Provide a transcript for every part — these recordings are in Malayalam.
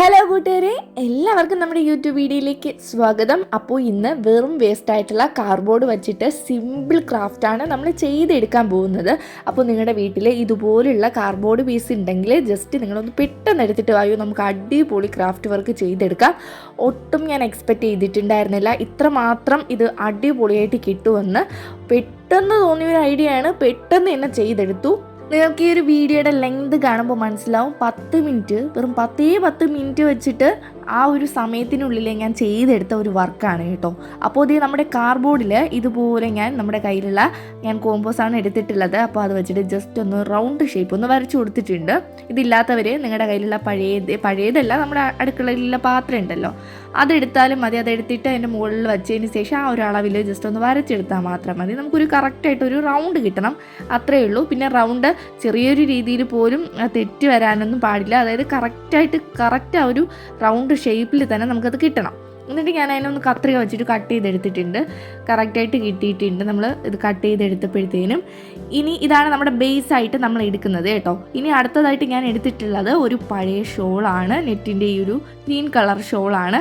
ഹലോ കൂട്ടുകാരെ. എല്ലാവർക്കും നമ്മുടെ യൂട്യൂബ് വീഡിയോയിലേക്ക് സ്വാഗതം. അപ്പോൾ ഇന്ന് വെറും വേസ്റ്റ് ആയിട്ടുള്ള കാർബോർഡ് വെച്ചിട്ട് സിമ്പിൾ ക്രാഫ്റ്റാണ് നമ്മൾ ചെയ്തെടുക്കാൻ പോകുന്നത്. അപ്പോൾ നിങ്ങളുടെ വീട്ടിൽ ഇതുപോലുള്ള കാർബോർഡ് പീസ് ഉണ്ടെങ്കിൽ ജസ്റ്റ് നിങ്ങളൊന്ന് പെട്ടെന്ന് എടുത്തിട്ട് വായു നമുക്ക് അടിപൊളി ക്രാഫ്റ്റ് വർക്ക് ചെയ്തെടുക്കാം. ഒട്ടും ഞാൻ എക്സ്പെക്റ്റ് ചെയ്തിട്ടുണ്ടായിരുന്നില്ല. ഇത്രമാത്രം ഇത് അടിപൊളിയായിട്ട് കിട്ടുമെന്ന്. പെട്ടെന്ന് തോന്നിയ ഒരു ഐഡിയ ആണ്. പെട്ടെന്ന് തന്നെ ചെയ്തെടുത്തു. നിങ്ങൾക്ക് ഈ ഒരു വീഡിയോയുടെ ലെങ്ത് കാണുമ്പോൾ മനസ്സിലാവും. പത്ത് മിനിറ്റ് വെറും പത്തേ പത്ത് മിനിറ്റ് വെച്ചിട്ട് ആ ഒരു സമയത്തിനുള്ളിൽ ഞാൻ ചെയ്തെടുത്ത ഒരു വർക്കാണ് കേട്ടോ. അപ്പോൾ ഇത് നമ്മുടെ കാർബോർഡിൽ ഇതുപോലെ ഞാൻ നമ്മുടെ കയ്യിലുള്ള ഞാൻ കോമ്പോസാണ് എടുത്തിട്ടുള്ളത്. അപ്പോൾ അത് വെച്ചിട്ട് ജസ്റ്റ് ഒന്ന് റൗണ്ട് ഷേപ്പ് ഒന്ന് വരച്ചു കൊടുത്തിട്ടുണ്ട്. ഇതില്ലാത്തവർ നിങ്ങളുടെ കയ്യിലുള്ള പഴയ പഴയതല്ല നമ്മുടെ അടുക്കളയിലുള്ള പാത്രം ഉണ്ടല്ലോ. അതെടുത്താലും മതി. അതെടുത്തിട്ട് അതിന്റെ മുകളിൽ വെച്ചതിന് ശേഷം ആ ഒരു അളവിൽ ജസ്റ്റ് ഒന്ന് വരച്ചെടുത്താൽ മാത്രം മതി. നമുക്കൊരു കറക്റ്റായിട്ട് ഒരു റൗണ്ട് കിട്ടണം. അത്രയേ ഉള്ളൂ. പിന്നെ റൗണ്ട് ചെറിയൊരു രീതിയിൽ പോലും തെറ്റ് വരാനൊന്നും പാടില്ല. അതായത് കറക്റ്റായിട്ട് കറക്റ്റ് ആ ഒരു റൗണ്ട് ഷേപ്പിൽ തന്നെ നമുക്കത് കിട്ടണം. എന്നിട്ട് ഞാൻ അതിനൊന്ന് കത്രിക വെച്ചിട്ട് കട്ട് ചെയ്തെടുത്തിട്ടുണ്ട്. കറക്റ്റായിട്ട് കിട്ടിയിട്ടുണ്ട്. നമ്മൾ ഇത് കട്ട് ചെയ്തെടുത്തപ്പോഴത്തേനും ഇനി ഇതാണ് നമ്മുടെ ബേസ് ആയിട്ട് നമ്മൾ എടുക്കുന്നത് കേട്ടോ. ഇനി അടുത്തതായിട്ട് ഞാൻ എടുത്തിട്ടുള്ളത് ഒരു പഴയ ഷോളാണ് നെറ്റിന്റെ ഈ ഒരു ഗ്രീൻ കളർ ഷോളാണ്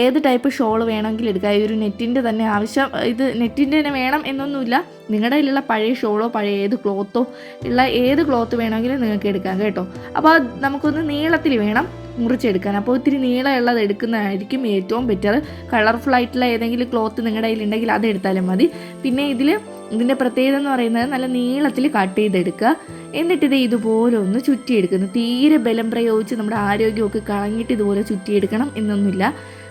ഏത് ടൈപ്പ് ഷോൾ വേണമെങ്കിൽ എടുക്കുക ഈ ഒരു നെറ്റിന്റെ തന്നെ ആവശ്യം ഇത് നെറ്റിന്റെ തന്നെ വേണം എന്നൊന്നുമില്ല. നിങ്ങളുടെ കയ്യിലുള്ള പഴയ ഷോളോ പഴയ ഏത് ക്ലോത്തോ ഉള്ള ഏത് ക്ലോത്ത് വേണമെങ്കിലും നിങ്ങൾക്ക് എടുക്കാം കേട്ടോ. അപ്പോൾ നമുക്കൊന്ന് നീളത്തിൽ വേണം. മുറിച്ചെടുക്കാൻ. അപ്പോൾ ഒത്തിരി നീളമുള്ളത് എടുക്കുന്നതായിരിക്കും ഏറ്റവും ബെറ്റർ കളർഫുൾ ആയിട്ടുള്ള ഏതെങ്കിലും ക്ലോത്ത് നിങ്ങളുടെ കയ്യിലുണ്ടെങ്കിൽ അത് എടുത്താലും മതി. പിന്നെ ഇതിൽ ഇതിന്റെ പ്രത്യേകത എന്ന് പറയുന്നത് നല്ല നീളത്തിൽ കട്ട് ചെയ്തെടുക്കുക. എന്നിട്ടിത് ഇത് ഇതുപോലെ ഒന്ന് ചുറ്റിയെടുക്കുന്നു. തീരെ ബലം പ്രയോഗിച്ച് നമ്മുടെ ആരോഗ്യമൊക്കെ കളഞ്ഞിട്ട് ഇതുപോലെ ചുറ്റിയെടുക്കണം എന്നൊന്നുമില്ല.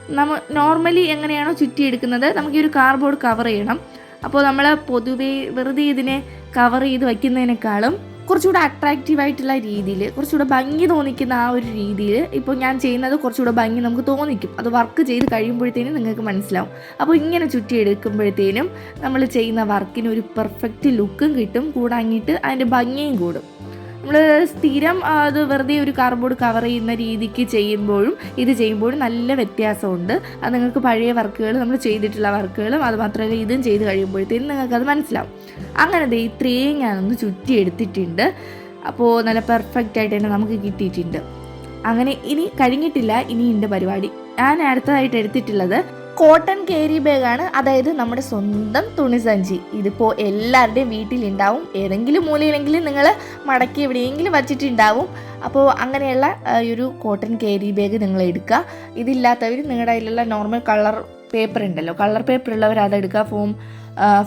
നമ്മൾ നോർമലി എങ്ങനെയാണോ ചുറ്റിയെടുക്കുന്നത്? നമുക്ക് ഈ ഒരു കാർഡ്ബോർഡ് കവർ ചെയ്യണം. അപ്പോൾ നമ്മൾ പൊതുവേ വെറുതെ ഇതിനെ കവർ ചെയ്ത് വയ്ക്കുന്നതിനേക്കാളും കുറച്ചുകൂടെ അട്രാക്റ്റീവ് ആയിട്ടുള്ള രീതിയിൽ കുറച്ചുകൂടെ ഭംഗി തോന്നിക്കുന്ന ആ ഒരു രീതിയിൽ ഇപ്പോൾ ഞാൻ ചെയ്യുന്നത് കുറച്ചുകൂടെ ഭംഗി നമുക്ക് തോന്നിക്കും. അത് വർക്ക് ചെയ്ത് കഴിയുമ്പോഴത്തേനും നിങ്ങൾക്ക് മനസ്സിലാവും. അപ്പോൾ ഇങ്ങനെ ചുറ്റി എടുക്കുമ്പോഴത്തേനും നമ്മൾ ചെയ്യുന്ന വർക്കിന് ഒരു പെർഫെക്റ്റ് ലുക്കും കിട്ടും. കൂടാങ്ങിയിട്ട് അതിന്റെ ഭംഗിയും കൂടും. നമ്മൾ സ്ഥിരം അത് വെറുതെ ഒരു കാർബോർഡ് കവർ ചെയ്യുന്ന രീതിക്ക് ചെയ്യുമ്പോഴും ഇത് ചെയ്യുമ്പോഴും നല്ല വ്യത്യാസമുണ്ട്. അത് നിങ്ങൾക്ക് പഴയ വർക്കുകൾ നമ്മൾ ചെയ്തിട്ടുള്ള വർക്കുകളും അത് മാത്രമല്ല ഇതും ചെയ്ത് കഴിയുമ്പോഴത്തേക്കും നിങ്ങൾക്കത് മനസ്സിലാവും. അങ്ങനെ ദേ ഇത്രയും ഞാനൊന്ന് ചുറ്റി എടുത്തിട്ടുണ്ട്. അപ്പോൾ നല്ല പെർഫെക്റ്റ് ആയിട്ട് തന്നെ നമുക്ക് കിട്ടിയിട്ടുണ്ട്. അങ്ങനെ ഇനി കഴിഞ്ഞിട്ടില്ല ഇനി ഇനിയുണ്ട് പരിപാടി. ഞാൻ അടുത്തതായിട്ട് എടുത്തിട്ടുള്ളത് കോട്ടൺ കേരി ബാഗാണ് അതായത് നമ്മുടെ സ്വന്തം തുണിസഞ്ചി ഇതിപ്പോൾ എല്ലാവരുടെയും വീട്ടിലുണ്ടാവും. ഏതെങ്കിലും മൂലയിലെങ്കിലും നിങ്ങൾ മടക്കി എവിടെയെങ്കിലും വച്ചിട്ടുണ്ടാവും. അപ്പോൾ അങ്ങനെയുള്ള ഒരു കോട്ടൺ കേരി ബാഗ് നിങ്ങൾ എടുക്കുക. ഇതില്ലാത്തവർ നിങ്ങളുടെ കയ്യിലുള്ള നോർമൽ കളർ പേപ്പർ ഉണ്ടല്ലോ. കളർ പേപ്പർ ഉള്ളവർ അതെടുക്കുക ഫോം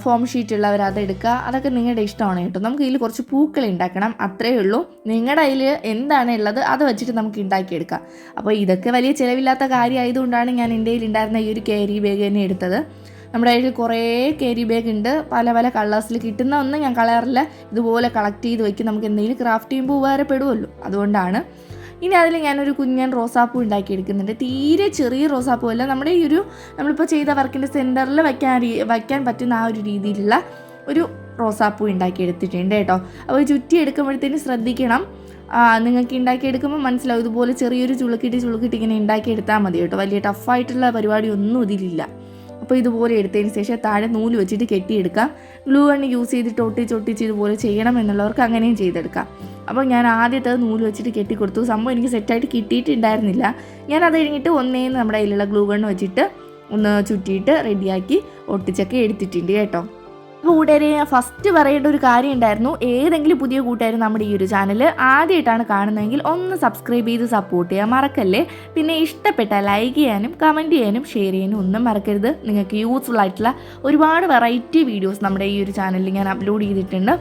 ഫോം ഷീറ്റ് ഉള്ളവർ അതെടുക്കുക അതൊക്കെ നിങ്ങളുടെ ഇഷ്ടമാണ് കേട്ടോ. നമുക്ക് ഇതിൽ കുറച്ച് പൂക്കൾ ഉണ്ടാക്കണം അത്രയേ ഉള്ളൂ. നിങ്ങളുടെ അതിൽ എന്താണ് ഉള്ളത് അത് വെച്ചിട്ട് നമുക്ക് ഉണ്ടാക്കിയെടുക്കാം. അപ്പോൾ ഇതൊക്കെ വലിയ ചിലവില്ലാത്ത കാര്യമായതുകൊണ്ടാണ് ഞാൻ കയ്യിൽ ഉണ്ടായിരുന്ന ഈ ഒരു കാരി ബാഗ് തന്നെ എടുത്തത്. നമ്മുടെ കയ്യിൽ കുറേ കാരി ബാഗ് ഉണ്ട്. പല പല കളേഴ്സിൽ കിട്ടുന്ന ഒന്നും ഞാൻ കളറില്ല ഇതുപോലെ കളക്ട് ചെയ്ത് വയ്ക്കും നമുക്ക് എന്തെങ്കിലും ക്രാഫ്റ്റ് ചെയ്യുമ്പോൾ ഉപകാരപ്പെടുമല്ലോ അതുകൊണ്ടാണ് ഇനി അതിൽ ഞാനൊരു കുഞ്ഞൻ റോസാപ്പൂ ഉണ്ടാക്കിയെടുക്കുന്നുണ്ട്. തീരെ ചെറിയ റോസാപ്പൂ അല്ല നമ്മുടെ ഈ ഒരു നമ്മളിപ്പോൾ ചെയ്ത വർക്കിന്റെ സെന്ററിൽ വയ്ക്കാൻ വയ്ക്കാൻ പറ്റുന്ന ആ ഒരു രീതിയിലുള്ള ഒരു റോസാപ്പൂ ഉണ്ടാക്കിയെടുത്തിട്ടുണ്ട് കേട്ടോ. അപ്പോൾ ചുറ്റി എടുക്കുമ്പോഴത്തേന് ശ്രദ്ധിക്കണം. നിങ്ങൾക്ക് ഉണ്ടാക്കിയെടുക്കുമ്പോൾ മനസ്സിലാവും ഇതുപോലെ ചെറിയൊരു ചുളുക്കിട്ട് ചുളുക്കിട്ട് ഇങ്ങനെ ഉണ്ടാക്കിയെടുത്താൽ മതി കേട്ടോ. വലിയ ടഫായിട്ടുള്ള പരിപാടി ഒന്നും ഇതിലില്ല. അപ്പോൾ ഇതുപോലെ എടുത്തതിന് ശേഷം താഴെ നൂൽ വെച്ചിട്ട് കെട്ടിയെടുക്കാം. ഗ്ലൂ ഗണ്ണ് യൂസ് ചെയ്തിട്ട് ഒട്ടിച്ച് ഒട്ടിച്ച് ഇതുപോലെ ചെയ്യണം എന്നുള്ളവർക്ക് അങ്ങനെയും ചെയ്തെടുക്കാം. അപ്പോൾ ഞാൻ ആദ്യത്തെ നൂൽ വെച്ചിട്ട് കെട്ടിക്കൊടുത്തു. സംഭവം എനിക്ക് സെറ്റായിട്ട് കിട്ടിയിട്ടുണ്ടായിരുന്നില്ല. ഞാൻ അത് കഴിഞ്ഞിട്ട് ഒന്നേന്ന് നമ്മുടെ കയ്യിലുള്ള ഗ്ലൂ ഗണ്ണ് വെച്ചിട്ട് ഒന്ന് ചുറ്റിയിട്ട് റെഡിയാക്കി ഒട്ടിച്ചൊക്കെ എടുത്തിട്ടുണ്ട് കേട്ടോ. കൂട്ടുകാരെ ഫസ്റ്റ് പറയേണ്ട ഒരു കാര്യം ഉണ്ടായിരുന്നു. ഏതെങ്കിലും പുതിയ കൂട്ടുകാർ നമ്മുടെ ഈ ഒരു ചാനൽ ആദ്യമായിട്ടാണ് കാണുന്നതെങ്കിൽ ഒന്ന് സബ്സ്ക്രൈബ് ചെയ്ത് സപ്പോർട്ട് ചെയ്യാൻ മറക്കല്ലേ? പിന്നെ ഇഷ്ടപ്പെട്ട ലൈക്ക് ചെയ്യാനും കമന്റ് ചെയ്യാനും ഷെയർ ചെയ്യാനും ഒന്നും മറക്കരുത്. നിങ്ങൾക്ക് യൂസ്ഫുൾ ആയിട്ടുള്ള ഒരുപാട് വെറൈറ്റി വീഡിയോസ് നമ്മുടെ ഈ ഒരു ചാനലിൽ ഞാൻ അപ്ലോഡ് ചെയ്തിട്ടുണ്ട്.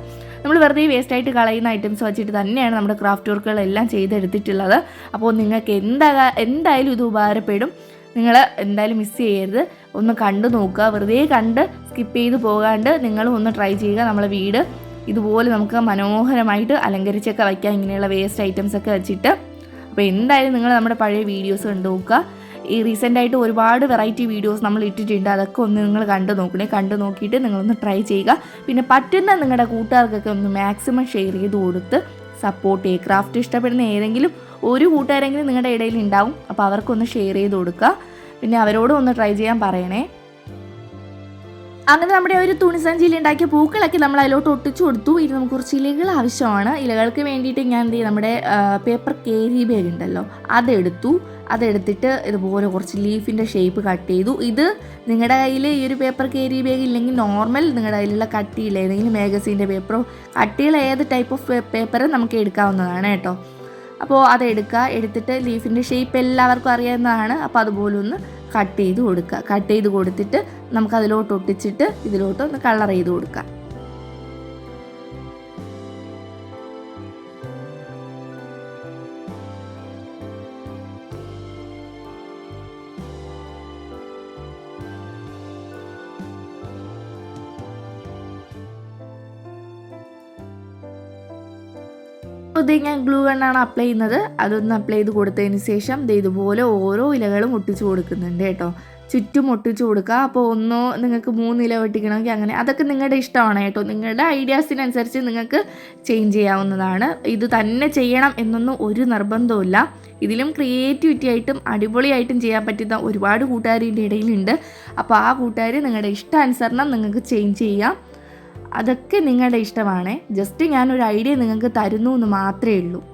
നമ്മൾ വെറുതെ വേസ്റ്റ് ആയിട്ട് കളയുന്ന ഐറ്റംസ് വെച്ചിട്ട് തന്നെയാണ് നമ്മുടെ ക്രാഫ്റ്റ് വർക്കുകളെല്ലാം ചെയ്തെടുത്തിട്ടുള്ളത്. അപ്പോൾ നിങ്ങൾക്ക് എന്താ എന്തായാലും ഇത് ഉപകാരപ്പെടും. നിങ്ങൾ എന്തായാലും മിസ് ചെയ്യരുത്. ഒന്ന് കണ്ടു നോക്കുക. വെറുതെ കണ്ട് സ്കിപ്പ് ചെയ്ത് പോകാണ്ട് നിങ്ങളും ഒന്ന് ട്രൈ ചെയ്യുക. നമ്മളെ വീട് ഇതുപോലെ നമുക്ക് മനോഹരമായിട്ട് അലങ്കരിച്ചൊക്കെ വയ്ക്കാം ഇങ്ങനെയുള്ള വേസ്റ്റ് ഐറ്റംസ് ഒക്കെ വെച്ചിട്ട്. അപ്പോൾ എന്തായാലും നിങ്ങൾ നമ്മുടെ പഴയ വീഡിയോസ് കണ്ടു നോക്കുക. ഈ റീസെന്റായിട്ട് ഒരുപാട് വെറൈറ്റി വീഡിയോസ് നമ്മൾ ഇട്ടിട്ടുണ്ട്. അതൊക്കെ ഒന്ന് നിങ്ങൾ കണ്ടു നോക്കണേ. കണ്ടു നോക്കിയിട്ട് നിങ്ങളൊന്ന് ട്രൈ ചെയ്യുക. പിന്നെ പറ്റുന്ന നിങ്ങളുടെ കൂട്ടുകാർക്കൊക്കെ ഒന്ന് മാക്സിമം ഷെയർ ചെയ്ത് കൊടുത്ത് സപ്പോർട്ട് ചെയ്യുക ക്രാഫ്റ്റ് ഇഷ്ടപ്പെടുന്ന ഏതെങ്കിലും ഒരു കൂട്ടുകാരെങ്കിലും നിങ്ങളുടെ ഇടയിൽ ഉണ്ടാവും. അപ്പോൾ അവർക്കൊന്ന് ഷെയർ ചെയ്ത് കൊടുക്കുക. പിന്നെ അവരോടും ഒന്ന് ട്രൈ ചെയ്യാൻ പറയണേ. അങ്ങനെ നമ്മുടെ ഒരു തുണിസഞ്ചിയിൽ ഉണ്ടാക്കിയ പൂക്കളൊക്കെ നമ്മൾ അതിലോട്ട് ഒട്ടിച്ചു കൊടുത്തു. ഇനി നമുക്ക് കുറച്ച് ഇലകൾ ആവശ്യമാണ്. ഇലകൾക്ക് വേണ്ടിയിട്ട് ഞാൻ എന്ത് ചെയ്യും? നമ്മുടെ പേപ്പർ കേരി ബാഗ് ഉണ്ടല്ലോ അതെടുത്തു. അതെടുത്തിട്ട് ഇതുപോലെ കുറച്ച് ലീഫിന്റെ ഷേപ്പ് കട്ട് ചെയ്തു. ഇത് നിങ്ങളുടെ കയ്യിൽ ഈ ഒരു പേപ്പർ കേരി ബാഗ് ഇല്ലെങ്കിൽ നോർമൽ നിങ്ങളുടെ കയ്യിലുള്ള കട്ടിയിൽ ഏതെങ്കിലും മാഗസീന്റെ പേപ്പറോ കട്ടിയുള്ള ഏത് ടൈപ്പ് ഓഫ് പേപ്പറും നമുക്ക് എടുക്കാവുന്നതാണ് കേട്ടോ. അപ്പോൾ അതെടുക്കുക എടുത്തിട്ട് ലീഫിന്റെ ഷേപ്പ് എല്ലാവർക്കും അറിയാവുന്നതാണ്. അപ്പോൾ അതുപോലെ ഒന്ന് കട്ട് ചെയ്ത് കൊടുക്കുക. കട്ട് ചെയ്ത് കൊടുത്തിട്ട് നമുക്ക് അതിലോട്ട് ഒട്ടിച്ചിട്ട് ഇതിലോട്ട് ഒന്ന് കളർ ചെയ്ത് കൊടുക്കുക. ഇത് ഞാൻ ഗ്ലൂ ഗണ്ണാണ് അപ്ലൈ ചെയ്യുന്നത്. അതൊന്ന് അപ്ലൈ ചെയ്ത് കൊടുത്തതിന് ശേഷം ഇത് ഇതുപോലെ ഓരോ ഇലകളും ഒട്ടിച്ചു കൊടുക്കുന്നുണ്ട് കേട്ടോ. ചുറ്റും ഒട്ടിച്ചു കൊടുക്കുക. അപ്പോൾ ഒന്നോ നിങ്ങൾക്ക് മൂന്ന് ഇല ഒട്ടിക്കണമെങ്കിൽ അങ്ങനെ അതൊക്കെ നിങ്ങളുടെ ഇഷ്ടമാണ് കേട്ടോ. നിങ്ങളുടെ ഐഡിയാസിനനുസരിച്ച് നിങ്ങൾക്ക് ചേഞ്ച് ചെയ്യാവുന്നതാണ്. ഇത് തന്നെ ചെയ്യണം എന്നൊന്നും ഒരു നിർബന്ധമില്ല ഇതിലും ക്രിയേറ്റിവിറ്റി ആയിട്ടും അടിപൊളിയായിട്ടും ചെയ്യാൻ പറ്റുന്ന ഒരുപാട് കൂട്ടുകാരിന്റെ ഇടയിലുണ്ട്. അപ്പോൾ ആ കൂട്ടുകാർ നിങ്ങളുടെ ഇഷ്ടാനുസരണം നിങ്ങൾക്ക് ചേഞ്ച് ചെയ്യാം. അതൊക്കെ നിങ്ങളുടെ ഇഷ്ടമാണ്. ജസ്റ്റ് ഞാനൊരു ഐഡിയ നിങ്ങൾക്ക് തരുന്നു എന്ന് മാത്രമേ ഉള്ളൂ.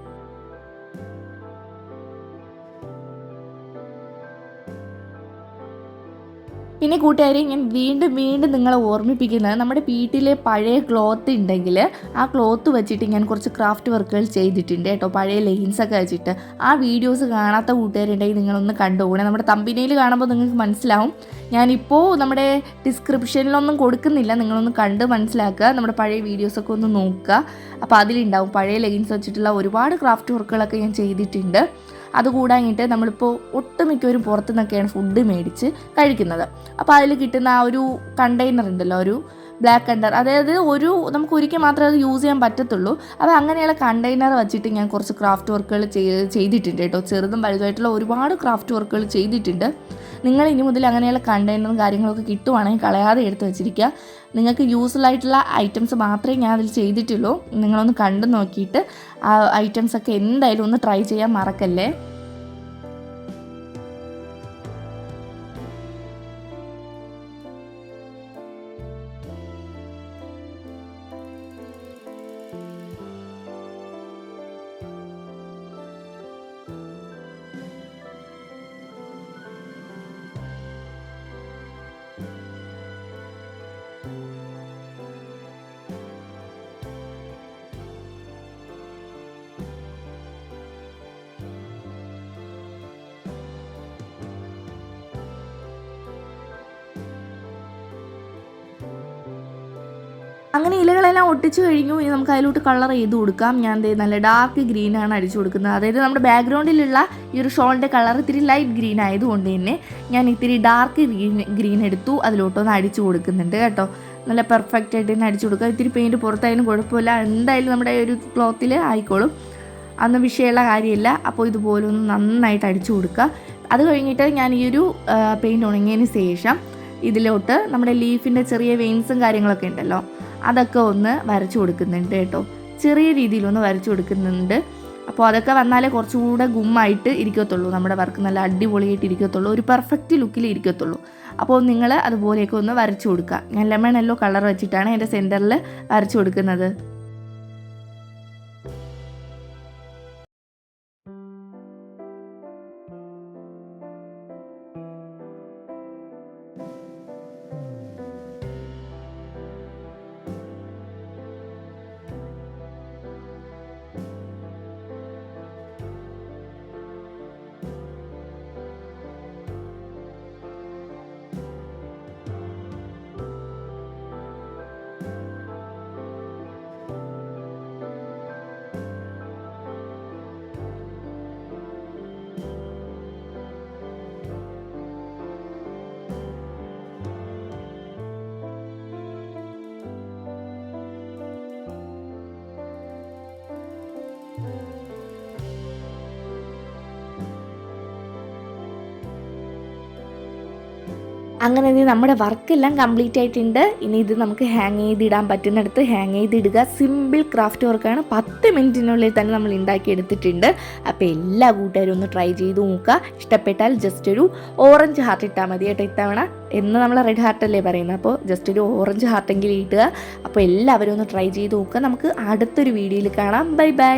പിന്നെ കൂട്ടുകാരെ ഞാൻ വീണ്ടും വീണ്ടും നിങ്ങളെ ഓർമ്മിപ്പിക്കുന്നത് നമ്മുടെ വീട്ടിലെ പഴയ ക്ലോത്ത് ഉണ്ടെങ്കിൽ ആ ക്ലോത്ത് വെച്ചിട്ട് ഞാൻ കുറച്ച് ക്രാഫ്റ്റ് വർക്കുകൾ ചെയ്തിട്ടുണ്ട് കേട്ടോ. പഴയ ലെയിൻസൊക്കെ വെച്ചിട്ട്. ആ വീഡിയോസ് കാണാത്ത കൂട്ടുകാരുണ്ടെങ്കിൽ നിങ്ങളൊന്ന് കണ്ടുപോകണേ നമ്മുടെ തമ്പിനയിൽ കാണുമ്പോൾ നിങ്ങൾക്ക് മനസ്സിലാവും. ഞാനിപ്പോൾ നമ്മുടെ ഡിസ്ക്രിപ്ഷനിലൊന്നും കൊടുക്കുന്നില്ല. നിങ്ങളൊന്ന് കണ്ട് മനസ്സിലാക്കുക. നമ്മുടെ പഴയ വീഡിയോസൊക്കെ ഒന്ന് നോക്കുക. അപ്പോൾ അതിലുണ്ടാവും. പഴയ ലെഗിൻസ് വെച്ചിട്ടുള്ള ഒരുപാട് ക്രാഫ്റ്റ് വർക്കുകളൊക്കെ ഞാൻ ചെയ്തിട്ടുണ്ട്. അതുകൂടാഞ്ഞിട്ട് നമ്മളിപ്പോൾ ഒട്ടുമിക്കവരും പുറത്തു നിന്നൊക്കെയാണ് ഫുഡ് മേടിച്ച് കഴിക്കുന്നത്. അപ്പോൾ അതിൽ കിട്ടുന്ന ആ ഒരു കണ്ടെയ്നർ ഉണ്ടല്ലോ ഒരു ബ്ലാക്ക് കണ്ടർ അതായത് ഒരു നമുക്ക് ഒരിക്കൽ മാത്രമേ അത് യൂസ് ചെയ്യാൻ പറ്റത്തുള്ളൂ. അപ്പോൾ അങ്ങനെയുള്ള കണ്ടെയ്നർ വെച്ചിട്ട് ഞാൻ കുറച്ച് ക്രാഫ്റ്റ് വർക്കുകൾ ചെയ്തിട്ടുണ്ട് കേട്ടോ. ചെറുതും വലുതായിട്ടുള്ള ഒരുപാട് ക്രാഫ്റ്റ് വർക്കുകൾ ചെയ്തിട്ടുണ്ട്. നിങ്ങൾ ഇനി മുതൽ അങ്ങനെയുള്ള കണ്ടെയ്നറും കാര്യങ്ങളൊക്കെ കിട്ടുവാണെങ്കിൽ കളയാതെ എടുത്ത് വെച്ചിരിക്കുക. നിങ്ങൾക്ക് യൂസ്ഫുൾ ആയിട്ടുള്ള ഐറ്റംസ് മാത്രമേ ഞാൻ അതിൽ ചെയ്തിട്ടുള്ളൂ. നിങ്ങളൊന്ന് കണ്ടു നോക്കിയിട്ട് ആ ഐറ്റംസ് ഒക്കെ എന്തായാലും ഒന്ന് ട്രൈ ചെയ്യാൻ മറക്കല്ലേ? അങ്ങനെ ഇലകളെല്ലാം ഒട്ടിച്ചു കഴിഞ്ഞു. ഇനി നമുക്ക് അതിലോട്ട് കളർ ചെയ്ത് കൊടുക്കാം. ഞാൻ നല്ല ഡാർക്ക് ഗ്രീൻ ആണ് അടിച്ചു കൊടുക്കുന്നത്. അതായത് നമ്മുടെ ബാക്ക്ഗ്രൗണ്ടിലുള്ള ഈ ഒരു ഷോളിന്റെ കളർ ഇത്തിരി ലൈറ്റ് ഗ്രീൻ ആയതുകൊണ്ട് തന്നെ ഞാൻ ഇത്തിരി ഡാർക്ക് ഗ്രീൻ ഗ്രീൻ എടുത്തു. അതിലോട്ടൊന്ന് അടിച്ചു കൊടുക്കുന്നുണ്ട് കേട്ടോ. നല്ല പെർഫെക്റ്റ് ആയിട്ട് തന്നെ അടിച്ചു കൊടുക്കുക ഇത്തിരി പെയിന്റ് പുറത്തായാലും കുഴപ്പമില്ല. എന്തായാലും നമ്മുടെ ഒരു ക്ലോത്തിൽ ആയിക്കോളും. അന്ന് വിഷയമുള്ള കാര്യമില്ല. അപ്പോൾ ഇതുപോലെ ഒന്ന് നന്നായിട്ട് അടിച്ചു കൊടുക്കുക. അത് കഴിഞ്ഞിട്ട് ഞാൻ ഈ ഒരു പെയിന്റ് ഉണങ്ങിയതിന് ശേഷം ഇതിലോട്ട് നമ്മുടെ ലീഫിന്റെ ചെറിയ വെയിൻസും കാര്യങ്ങളൊക്കെ ഉണ്ടല്ലോ അതൊക്കെ ഒന്ന് വരച്ചു കൊടുക്കുന്നുണ്ട് കേട്ടോ. ചെറിയ രീതിയിലൊന്ന് വരച്ചു കൊടുക്കുന്നുണ്ട്. അപ്പോൾ അതൊക്കെ വന്നാലേ കുറച്ചുകൂടെ ഗുമ്മായിട്ട് ഇരിക്കത്തുള്ളൂ. നമ്മുടെ വർക്ക് നല്ല അടിപൊളിയായിട്ട് ഇരിക്കത്തുള്ളൂ. ഒരു പെർഫെക്റ്റ് ലുക്കിൽ ഇരിക്കത്തുള്ളൂ. അപ്പോൾ നിങ്ങൾ അതുപോലെയൊക്കെ ഒന്ന് വരച്ചു കൊടുക്കുക. ഞാൻ ലെമൺ യെല്ലോ കളർ വെച്ചിട്ടാണ് എന്റെ സെന്ററിൽ വരച്ചു കൊടുക്കുന്നത്. അങ്ങനെ ഇത് നമ്മുടെ വർക്കെല്ലാം കംപ്ലീറ്റ് ആയിട്ടുണ്ട്. ഇനി ഇത് നമുക്ക് ഹാങ് ചെയ്തിടാൻ പറ്റുന്നിടത്ത് ഹാങ് ചെയ്തിടുക. സിമ്പിൾ ക്രാഫ്റ്റ് വർക്കാണ് പത്ത് മിനിറ്റിനുള്ളിൽ തന്നെ നമ്മൾ ഉണ്ടാക്കിയെടുത്തിട്ടുണ്ട്. അപ്പോൾ എല്ലാ കൂട്ടുകാരും ഒന്ന് ട്രൈ ചെയ്ത് നോക്കുക. ഇഷ്ടപ്പെട്ടാൽ ജസ്റ്റ് ഒരു ഓറഞ്ച് ഹാർട്ട് ഇട്ടാൽ മതി കേട്ടോ ഇത്തവണ. എന്ന് നമ്മൾ റെഡ് ഹാർട്ടല്ലേ പറയുന്നത്. അപ്പോൾ ജസ്റ്റ് ഒരു ഓറഞ്ച് ഹാർട്ടെങ്കിലും ഇട്ടുക അപ്പോൾ എല്ലാവരും ഒന്ന് ട്രൈ ചെയ്ത് നോക്കുക. നമുക്ക് അടുത്തൊരു വീഡിയോയിൽ കാണാം. Bye bye